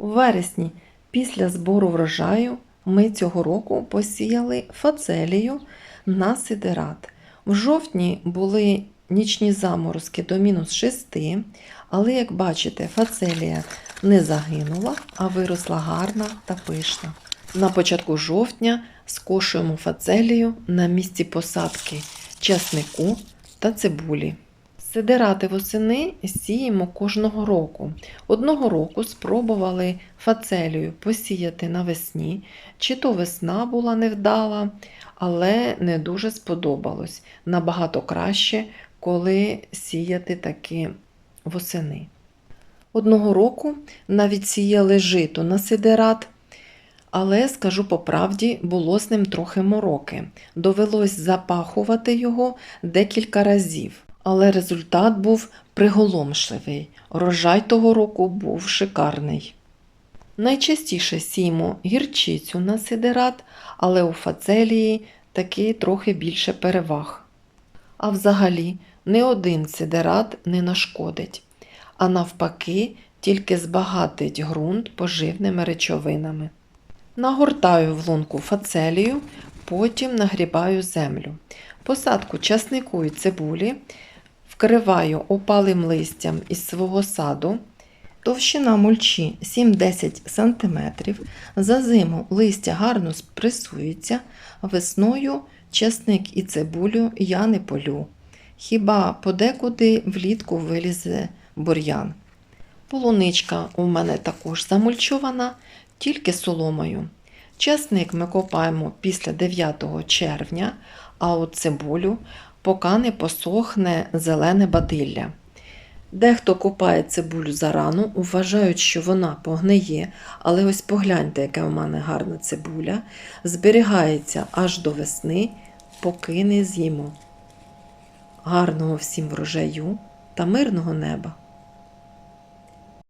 У вересні, після збору врожаю, ми цього року посіяли фацелію на сидерат. В жовтні були нічні заморозки до мінус 6, але, як бачите, фацелія не загинула, а виросла гарна та пишна. На початку жовтня скошуємо фацелію на місці посадки часнику та цибулі. Сидирати восени сіємо кожного року. Одного року спробували фацелію посіяти навесні, чи то весна була невдала, але не дуже сподобалось. Набагато краще, коли сіяти таки восени. Одного року навіть сіяли жито на сидират, але, скажу по правді, було з ним трохи мороки. Довелось запахувати його декілька разів. Але результат був приголомшливий. Рожай того року був шикарний. Найчастіше сіємо гірчицю на сидерат, але у фацелії таки трохи більше переваг. А взагалі, не один сидерат не нашкодить, а навпаки, тільки збагатить ґрунт поживними речовинами. Нагортаю в лунку фацелію, потім нагрібаю землю. Посадку часнику і цибулі вкриваю опалим листям із свого саду. Товщина мульчі 7-10 см. За зиму листя гарно спресується, весною часник і цибулю я не полю. Хіба подекуди влітку вилізе бур'ян. Полуничка у мене також замульчована, тільки соломою. Часник ми копаємо після 9 червня, а от цибулю поки не посохне зелене бадилля. Дехто купає цибулю зарану, вважають, що вона погниє, але ось погляньте, яка в мене гарна цибуля, зберігається аж до весни, поки не з'їмо. Гарного всім врожаю та мирного неба!